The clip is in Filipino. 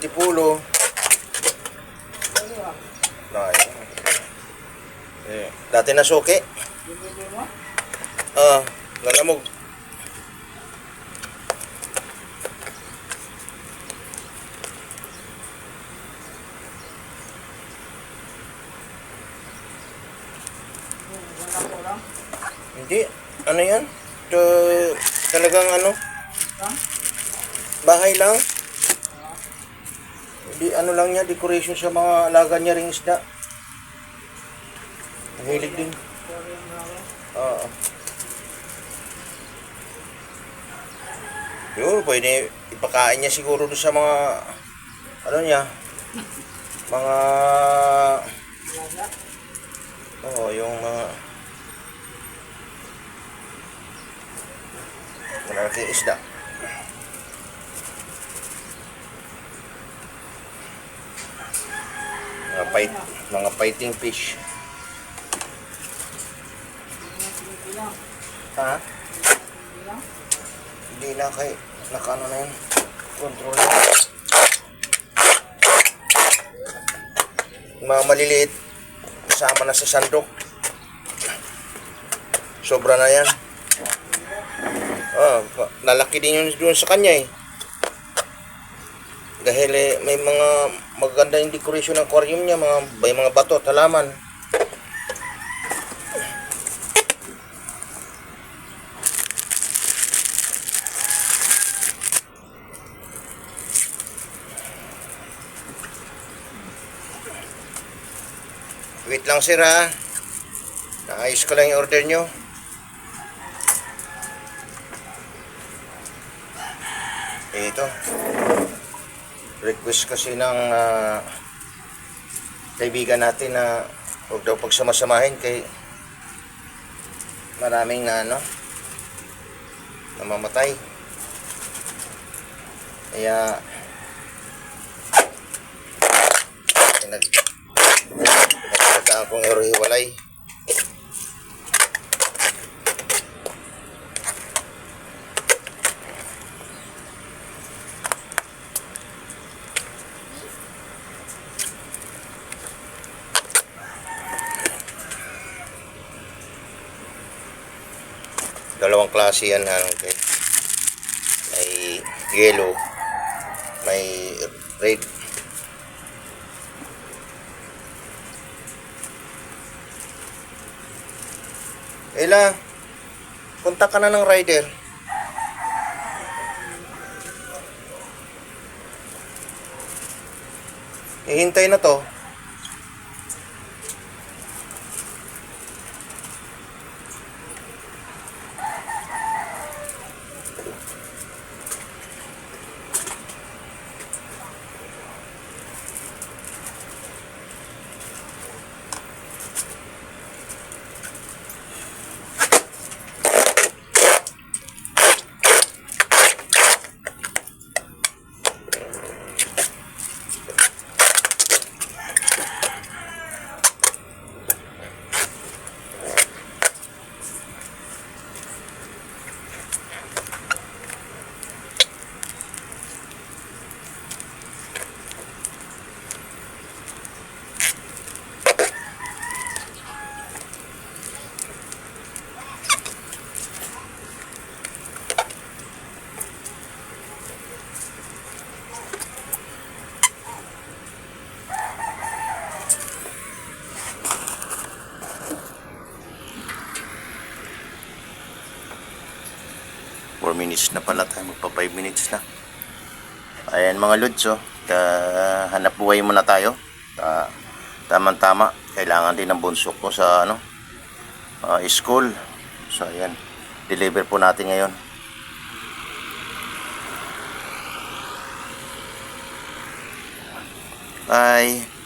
ulo. Nay. Eh, dati na suki. Ah, lalamog. Hindi. Ano yan? Ito, talagang ano? Bahay lang. Hindi, ano lang niya, decoration sa mga alaga niya ring isda. Mahilig din. Oo. Yun, pwede ipakain niya siguro doon sa mga, ano niya, mga, oo, yung mga, malaki isda. Fight, mga fighting fish. Ha? Hindi na kay, nakano na yun. Control na. Mga maliliit, kasama na sa sandok. Sobra na yan. Ah, pa- lalaki din yun doon sa kanya eh. Dahil eh, may mga maganda yung decoration ng aquarium niya, mga, may mga bato, talaman. Wait lang sir ha. Naayos ko lang yung order nyo. Eh, ito. Request kasi ng ah, kaibigan natin na huwag daw pagsamasamahin kay maraming na ano namamatay. Kaya nag Nagtaka akong hiwalay. Dalawang klase yan okay? May yellow, may red. Ela, punta ka na ng rider. Ihintay na to. Four minutes na pala tayo. Magpa 5 minutes na. Ayan mga lods, oh. Ka- hanap buhay muna tayo. Ta Tamang-tama. Kailangan din ng bunso ko sa ano, ah, school. So, ayan. Deliver po natin ngayon. Bye.